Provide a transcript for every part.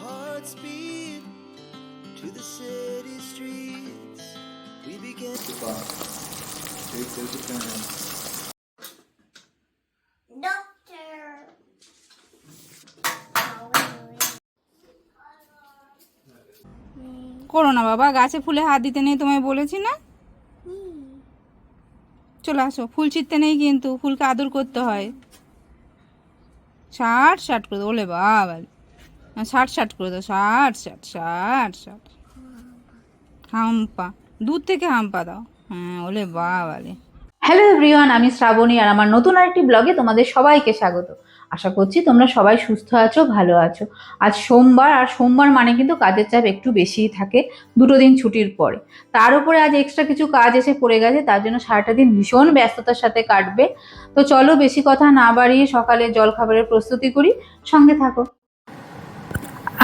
hearts beat to the city streets. We began to Doctor. করো না বাবা গাছে ফুলে হাত দিতে নেই তোমায় বলেছি না? চলে আসো ফুল ছিঁড়তে নেই কিন্তু ফুলকে আদর করতে হয়। ষাট ষাট করে ওলে বাবা ষাট ষাট করে দাও, ষাট ষাট ষাট ষাট। হাম্পা, দূর থেকে হাম্পা দাও। হ্যাঁ ওলে বাবালে হ্যালো এভরিওয়ান আমি শ্রাবণী আর আমার নতুন আরেকটি ব্লগে তোমাদের সবাইকে স্বাগত। আশা করছি তোমরা সবাই সুস্থ আছো, ভালো আছো। আজ সোমবার, আর সোমবার মানে কিন্তু কাজের চাপ একটু বেশিই থাকে দুটো দিন ছুটির পরে। তার উপরে আজ এক্সট্রা কিছু কাজ এসে পড়ে গেছে, তার জন্য সারাটা দিন ভীষণ ব্যস্ততার সাথে কাটবে। তো চলো বেশি কথা না বাড়িয়ে সকালে জল খাবারের প্রস্তুতি করি। সঙ্গে থাকো।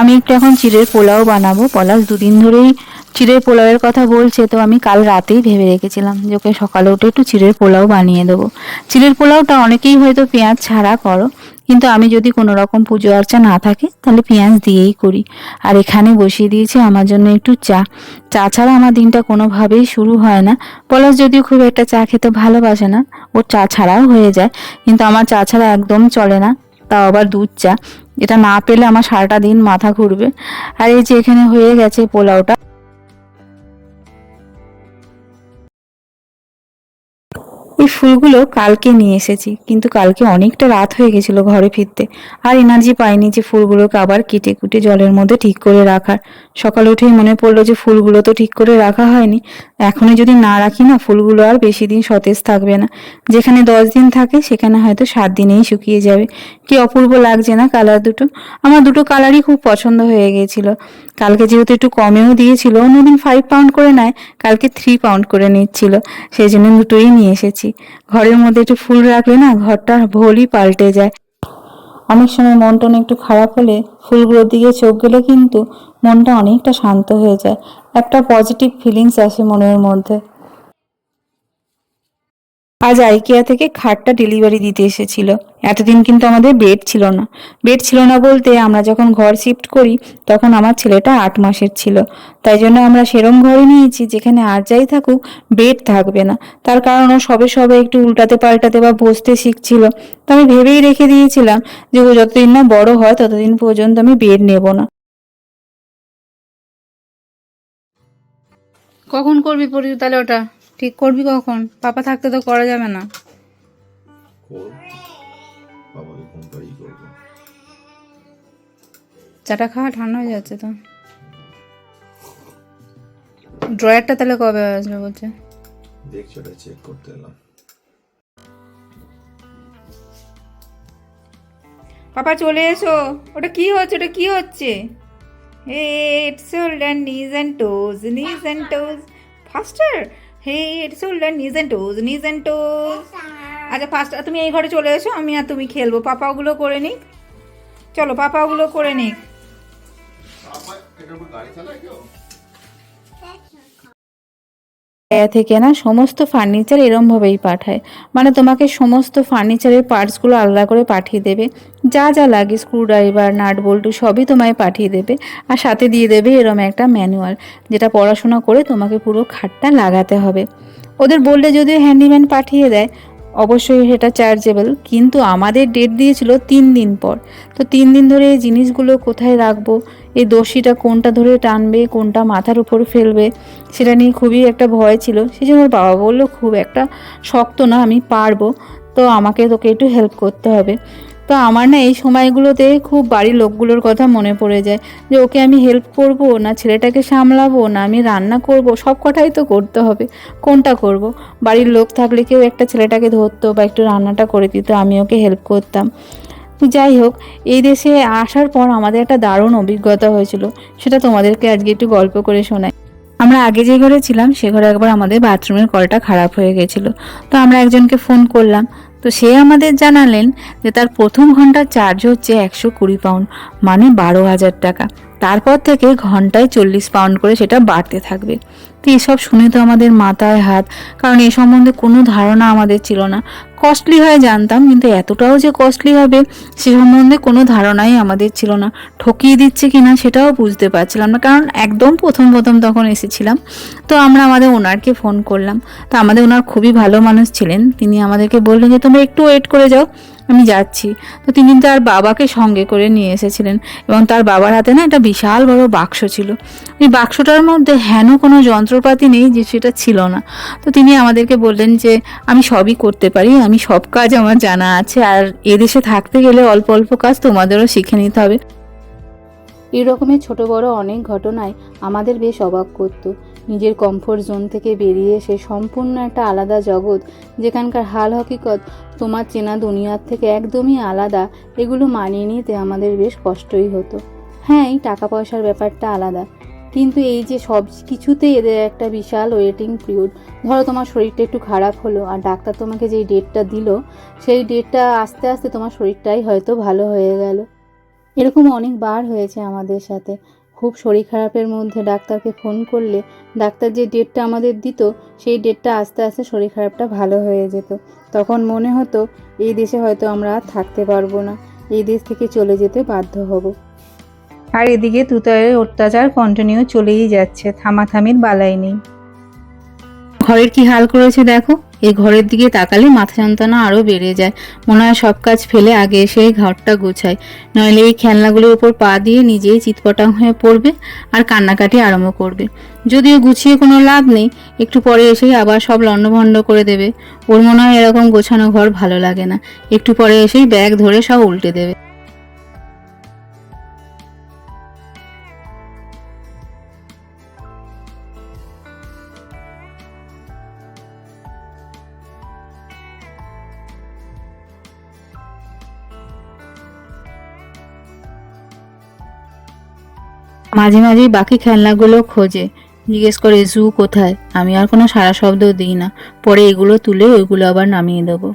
আমি একটু এখন চিড়ের পোলাও বানাবো। পলাশ দুদিন ধরেই চিড়ের পোলাওয়ের কথা বলছে, তো আমি কাল রাতেই ভেবে রেখেছিলাম যে ওকে সকালে উঠে একটু চিড়ের পোলাও বানিয়ে দেবো। চিড়ের পোলাওটা অনেকেই হয়তো পেঁয়াজ ছাড়া করো, কিন্তু আমি যদি কোনো রকম পুজো আর্চা না থাকে, তাহলে পেঁয়াজ দিয়েই করি। আর এখানে বসিয়ে দিয়েছি আমার জন্য একটু চা। চা ছাড়া আমার দিনটা কোনোভাবেই শুরু হয় না। পলাশ যদিও খুব একটা চা খেতে ভালোবাসে না ওর চা ছাড়াও হয়ে যায়, কিন্তু আমার চা ছাড়া একদম চলে না, তাও আবার দুধ চা। এটা না পেলে আমার সারাটা দিন মাথা ঘুরবে। আর এই যে এখানে হয়ে গেছে পোলাওটা। এই ফুলগুলো কালকে নিয়ে এসেছি। কিন্তু কালকে অনেকটা রাত হয়ে গেছিল ঘরে ফিরতে। আর এনার্জি পাইনি যে ফুলগুলোকে আবার কেটে কুটে জলের মধ্যে ঠিক করে রাখার। সকালে উঠেই মনে পড়ল যে ফুলগুলো তো ঠিক করে রাখা হয়নি। এখনই যদি না রাখি না, ফুলগুলো আর বেশি দিন সতেজ থাকবে না। যেখানে দশ দিন থাকে, সেখানে হয়তো সাত দিনেই শুকিয়ে যাবে। কি অপূর্ব লাগছে না কালার দুটো? আমার দুটো কালারই খুব পছন্দ হয়ে গিয়েছিল কালকে যেহেতু একটু কমেও দিয়েছিল, অন্যদিন ফাইভ পাউন্ড করে নেয়, কালকে থ্রি পাউন্ড করে নিচ্ছিল। সেই জন্য দুটোই নিয়ে এসেছি। ঘরের মধ্যে একটু ফুল রাখলে না ঘরটা ভোলই পাল্টে যায়। অনেক সময় মন একটু খারাপ হলে ফুলগুলোর দিকে চোখ গেলে কিন্তু মনটা অনেকটা শান্ত হয়ে যায়। একটা পজিটিভ ফিলিংস আসে মনের মধ্যে। আজ আইকিয়া থেকে খাটটা ডেলিভারি দিতে এসেছিল। এতদিন কিন্তু আমাদের বেড ছিল না। বেড ছিল না বলতে আমরা যখন ঘর শিফট করি, তখন আমার ছেলেটা আট মাসের ছিল। তাই জন্য আমরা সেরম ঘরে নিয়েছি যেখানে আর যাই থাকুক বেড থাকবে না। তার কারণ ও সবে সবে একটু উল্টাতে পাল্টাতে বা বসতে শিখছিল। তো আমি ভেবেই রেখে দিয়েছিলাম যে ও যতদিন না বড় হয়, ততদিন পর্যন্ত আমি বেড নেব না। কখন করবি পরি তাহলে ওটা? ঠিক করবি কখন? পাপা থাকতে তো করা যাবে না। চাটা খাওয়া ঠান্ডা হয়ে যাচ্ছে তো। ড্রয়ারটা তাহলে কবে আসবে বলছে? দেখছি ওটা চেক করতে এলাম। পাপা চলে এসো। ওটা কি হচ্ছে? ওটা কি হচ্ছে? Head shoulder knees and toes knees and toes faster head shoulder knees toes knees and আচ্ছা ফার্স্ট তুমি এই ঘরে চলে এসো, আমি আর তুমি খেলব। পাপা ওগুলো করে নিক। চলো, পাপা ওগুলো করে নিক। আয়া থেকে না সমস্ত ফার্নিচার এরমভাবেই পাঠায়। মানে তোমাকে সমস্ত ফার্নিচারের পার্টসগুলো আলাদা করে পাঠিয়ে দেবে। যা যা লাগে স্ক্রুড্রাইভার নাট বল্টু সবই তোমায় পাঠিয়ে দেবে। আর সাথে দিয়ে দেবে এরম একটা ম্যানুয়াল যেটা পড়াশোনা করে তোমাকে পুরো খাটটা লাগাতে হবে। ওদের বললে যদিও হ্যান্ডিম্যান পাঠিয়ে দেয় অবশ্যই সেটা চার্জেবল কিন্তু আমাদের ডেট দিয়েছিল তিন দিন পর। তো তিন দিন ধরে এই জিনিসগুলো কোথায় রাখব? এই দোষিটা কোনটা ধরে টানবে, কোনটা মাথার উপর ফেলবে, সেটা নিয়ে খুবই একটা ভয় ছিল। সেই জন্য বাবা বলল, খুব একটা শক্ত না, আমি পারব। তো আমাকে তোকে একটু হেল্প করতে হবে। তো আমার না এই সময়গুলোতে খুব বাড়ির লোকগুলোর কথা মনে পড়ে যায় যে ওকে আমি হেল্প করব, না ছেলেটাকে সামলাবো, না আমি রান্না করব, সব কটাই তো করতে হবে। কোনটা করব? বাড়ির লোক থাকলে কেউ একটা ছেলেটাকে ধরতো বা একটু রান্নাটা করে দিত, আমি ওকে হেল্প করতাম। যাই হোক, এই দেশে আসার পর আমাদের একটা দারুণ অভিজ্ঞতা হয়েছিল, সেটা তোমাদেরকে আজকে একটু গল্প করে শোনাই। আমরা আগে যে ঘরে ছিলাম, সে ঘরে একবার আমাদের বাথরুমের কলটা খারাপ হয়ে গেছিল। তো আমরা একজনকে ফোন করলাম তো সে আমাদের জানালেন যে তার প্রথম ঘণ্টার চার্জ হচ্ছে একশো কুড়ি পাউন্ড মানে বারো হাজার টাকা। তারপর থেকে ঘন্টায় চল্লিশ পাউন্ড করে সেটা বাড়তে থাকবে। তো এসব শুনে তো আমাদের মাথায় হাত, কারণ এ সম্বন্ধে কোনো ধারণা আমাদের ছিল না। কস্টলি হয় জানতাম, কিন্তু এতটাও যে কস্টলি হবে সে সম্বন্ধে কোনো ধারণাই আমাদের ছিল না। ঠকিয়ে দিচ্ছে কিনা সেটাও বুঝতে পারছিলাম না, কারণ একদম প্রথম প্রথম তখন এসেছিলাম। তো আমরা আমাদের ওনারকে ফোন করলাম। তো আমাদের ওনার খুবই ভালো মানুষ ছিলেন। তিনি আমাদেরকে বললেন যে, তোমরা একটু ওয়েট করে যাও। আমি যাচ্ছি। তো তিনি তার বাবাকে সঙ্গে করে নিয়ে এসেছিলেন এবং তার বাবার হাতে না একটা বিশাল বড় বাক্স ছিল। ওই বাক্সটার মধ্যে হেন কোনো যন্ত্রপাতি নেই যে সেটা ছিল না। তো তিনি আমাদেরকে বললেন যে, আমি সবই করতে পারি, আমি সব কাজ আমার জানা আছে, আর এদেশে থাকতে গেলে অল্প অল্প কাজ তোমাদেরও শিখে নিতে হবে। এই ছোট বড় অনেক ঘটনায় আমাদের বেশ অবাক করত। নিজের কমফোর্ট জোন থেকে বেরিয়ে এসে সম্পূর্ণ একটা আলাদা জগৎ, যেখানকার হাল হকিকত তোমার চেনা দুনিয়ার থেকে একদমই আলাদা, এগুলো মানিয়ে নিতে আমাদের বেশ কষ্টই হতো। হ্যাঁ এই টাকা পয়সার ব্যাপারটা আলাদা। কিন্তু এই যে সব কিছুতেই এদের একটা বিশাল ওয়েটিং পিরিয়ড ধরো তোমার শরীরটা একটু খারাপ হলো আর ডাক্তার তোমাকে যেই ডেটটা দিল, সেই ডেটটা আস্তে আস্তে তোমার শরীরটাই হয়তো ভালো হয়ে গেল। এরকম অনেকবার হয়েছে আমাদের সাথে। খুব শরীর খারাপের মধ্যে ডাক্তারকে ফোন করলে ডাক্তার যে ডেটটা আমাদের দিত, সেই ডেটটা আস্তে আস্তে শরীর খারাপটা ভালো হয়ে যেত। তখন মনে হতো, এই দেশে হয়তো আমরা আর থাকতে পারব না, এই দেশ থেকে চলে যেতে বাধ্য হব। আর এদিকে তুতারের অত্যাচার কন্টিনিউ চলেই যাচ্ছে, থামাথামির বালাই নেই। ঘরের কি হাল করেছে দেখো? এই ঘরের দিকে তাকালে মাথা যন্ত্রণা আরও বেড়ে যায়। মনে হয় সব কাজ ফেলে আগে এসে এই ঘরটা গোছায়। নইলে এই খেলনাগুলোর উপর পা দিয়ে নিজেই চিৎপটাং হয়ে পড়বে আর কান্নাকাটি আরম্ভ করবে। যদিও গুছিয়ে কোনো লাভ নেই, একটু পরে এসেই আবার সব লণ্ডভণ্ড করে দেবে। ওর মনে হয় এরকম গোছানো ঘর ভালো লাগে না। একটু পরে এসেই ব্যাগ ধরে সব উল্টে দেবে। মাঝে মাঝে বাকি খেলনাগুলো খোঁজে। জিজ্ঞেস করে, জু, কোথায়? আমি আর কোনো সারা শব্দ দিই না। পরে এগুলো তুলে ওইগুলো আবার নামিয়ে দেবো।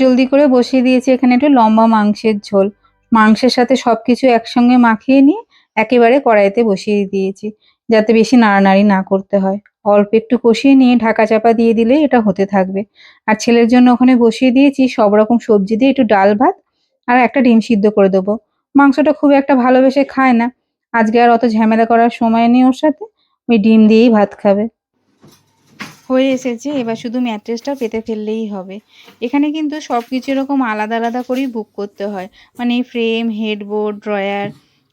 জলদি করে বসিয়ে দিয়েছি এখানে একটু লম্বা মাংসের ঝোল। মাংসের সাথে সব কিছু একসঙ্গে মাখিয়ে নিয়ে একেবারে কড়াইতে বসিয়ে দিয়েছি, যাতে বেশি নাড়ানাড়ি না করতে হয়। অল্প একটু কষিয়ে নিয়ে ঢাকা চাপা দিয়ে দিলে এটা হতে থাকবে। আর ছেলের জন্য ওখানে বসিয়ে দিয়েছি সব রকম সবজি দিয়ে একটু ডাল ভাত আর একটা ডিম সিদ্ধ করে দেবো। মাংসটা খুব একটা ভালোবেসে খায় না। আজকে আর অত ঝামেলা করার সময় নেই ওর সাথে। ওই ডিম দিয়েই ভাত খাবে। হয়ে এসেছে, এবার শুধু ম্যাট্রেসটা পেতে ফেললেই হবে। এখানে কিন্তু সব কিছু এরকম আলাদা আলাদা করেই বুক করতে হয়। মানে ফ্রেম হেডবোর্ড ড্রয়ার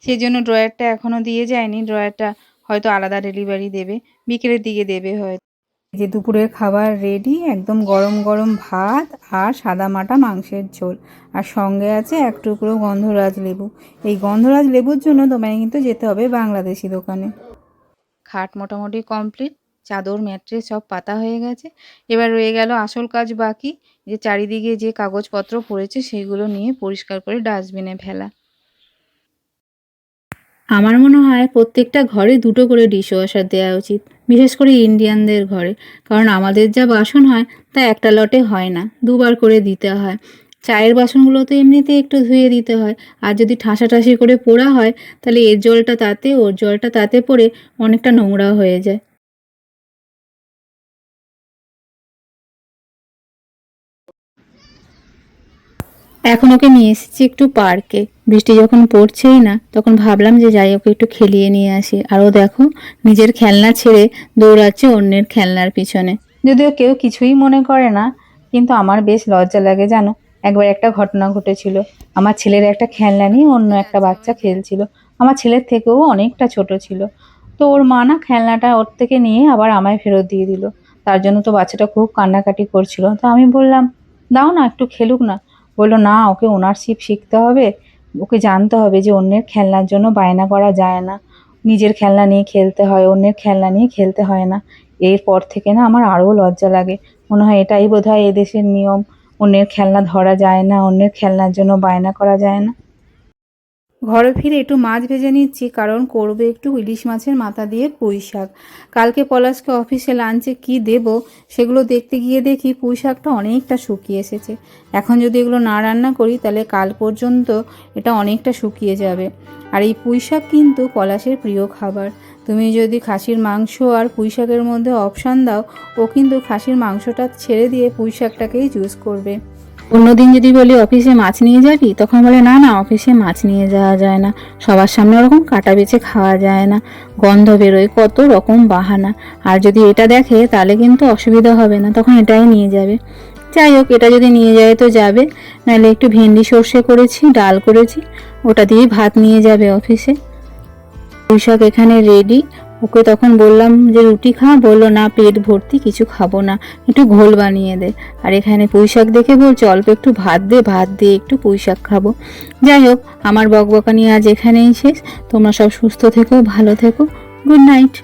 সেই জন্য ড্রয়ারটা এখনও দিয়ে যায়নি। ড্রয়ারটা হয়তো আলাদা ডেলিভারি দেবে। বিকেলের দিকে দেবে হয়তো। যে দুপুরের খাবার রেডি একদম গরম গরম ভাত আর সাদা মাটা মাংসের ঝোল। আর সঙ্গে আছে এক টুকরো গন্ধরাজ লেবু। এই গন্ধরাজ লেবুর জন্য তোমায় কিন্তু যেতে হবে বাংলাদেশি দোকানে। খাট মোটামুটি কমপ্লিট চাদর ম্যাট্রেস সব পাতা হয়ে গেছে। এবার রয়ে গেল আসল কাজ বাকি যে চারিদিকে যে কাগজপত্র পড়েছে সেগুলো নিয়ে পরিষ্কার করে ডাস্টবিনে ফেলা। আমার মনে হয় প্রত্যেকটা ঘরে দুটো করে ডিশ ওয়াশার দেওয়া উচিত। বিশেষ করে ইন্ডিয়ানদের ঘরে। কারণ আমাদের যা বাসন হয়, তা একটা লটে হয় না, দুবার করে দিতে হয়। চায়ের বাসনগুলো তো এমনিতে একটু ধুয়ে দিতে হয়। আর যদি ঠাসাঠাসি করে পোড়া হয়, তাহলে এর জলটা তাতে, ওর জলটা তাতে পড়ে অনেকটা নোংরা হয়ে যায়। এখন ওকে নিয়ে এসেছি একটু পার্কে। বৃষ্টি যখন পড়ছেই না, তখন ভাবলাম যে যাই ওকে একটু খেলিয়ে নিয়ে আসি। আর ও দেখো, নিজের খেলনা ছেড়ে দৌড়াচ্ছে অন্যের খেলনার পিছনে। যদিও কেউ কিছুই মনে করে না, কিন্তু আমার বেশ লজ্জা লাগে জানো। একবার একটা ঘটনা ঘটেছিল। আমার ছেলের একটা খেলনা নিয়ে অন্য একটা বাচ্চা খেলছিল। আমার ছেলের থেকেও অনেকটা ছোট ছিল। তো ওর মা না খেলনাটা ওর থেকে নিয়ে আবার আমায় ফেরত দিয়ে দিল। তার জন্য তো বাচ্চাটা খুব কান্নাকাটি করছিল। তো আমি বললাম, দাও না, একটু খেলুক না। বলল, না, ওকে ওনারশিপ শিখতে হবে। ওকে জানতে হবে যে অন্যের খেলনার জন্য বায়না করা যায় না। নিজের খেলনা নিয়ে খেলতে হয়, অন্যের খেলনা নিয়ে খেলতে হয় না। এরপর থেকে না আমার আরও লজ্জা লাগে। মনে হয় এটাই বোধ হয় এদেশের নিয়ম। অন্যের খেলনা ধরা যায় না, অন্যের খেলনার জন্য বায়না করা যায় না। ঘরে ফিরে একটু মাছ ভেজে নিচ্ছি, কারণ করবে একটু ইলিশ মাছের মাথা দিয়ে পুঁই শাক। কালকে পলাশকে অফিসে লাঞ্চে কি দেব, সেগুলো দেখতে গিয়ে দেখি পুঁই শাকটা অনেকটা শুকিয়ে এসেছে। এখন যদি এগুলো না রান্না করি, তাহলে কাল পর্যন্ত এটা অনেকটা শুকিয়ে যাবে। আর এই পুঁই শাক কিন্তু পলাশের প্রিয় খাবার। তুমি যদি খাসির মাংস আর পুঁই শাকের মধ্যে অপশান দাও, ও কিন্তু খাসির মাংসটা ছেড়ে দিয়ে পুঁই শাকটাকেই চুজ করবে। অন্যদিন যদি বলি, অফিসে মাছ নিয়ে যাবি? তখন বলে, না না, অফিসে মাছ নিয়ে যাওয়া যায় না। সবার সামনে ওরকম কাটা বেছে খাওয়া যায় না। গন্ধ বেরোয়, কত রকম বাহানা। আর যদি এটা দেখে, তাহলে কিন্তু অসুবিধা হবে না। তখন এটাই নিয়ে যাবে। যাই হোক, এটা যদি নিয়ে যায় তো যাবে। নাহলে একটু ভেন্ডি সর্ষে করেছি, ডাল করেছি। ওটা দিয়েই ভাত নিয়ে যাবে অফিসে। পুঁইশাক এখানে রেডি ওকে তখন বললাম যে, রুটি খা। বলল, না, পেট ভর্তি, কিছু খাব না। একটু ঘোল বানিয়ে দে। আর এখানে পুঁইশাক দেখে বলছে, অল্প একটু ভাত দে, ভাত দিয়ে একটু পুঁইশাক খাব। যাই হোক, আমার বকবকানি আজ এখানেই শেষ। তোমরা সব সুস্থ থেকো, ভালো থেকো। Good night.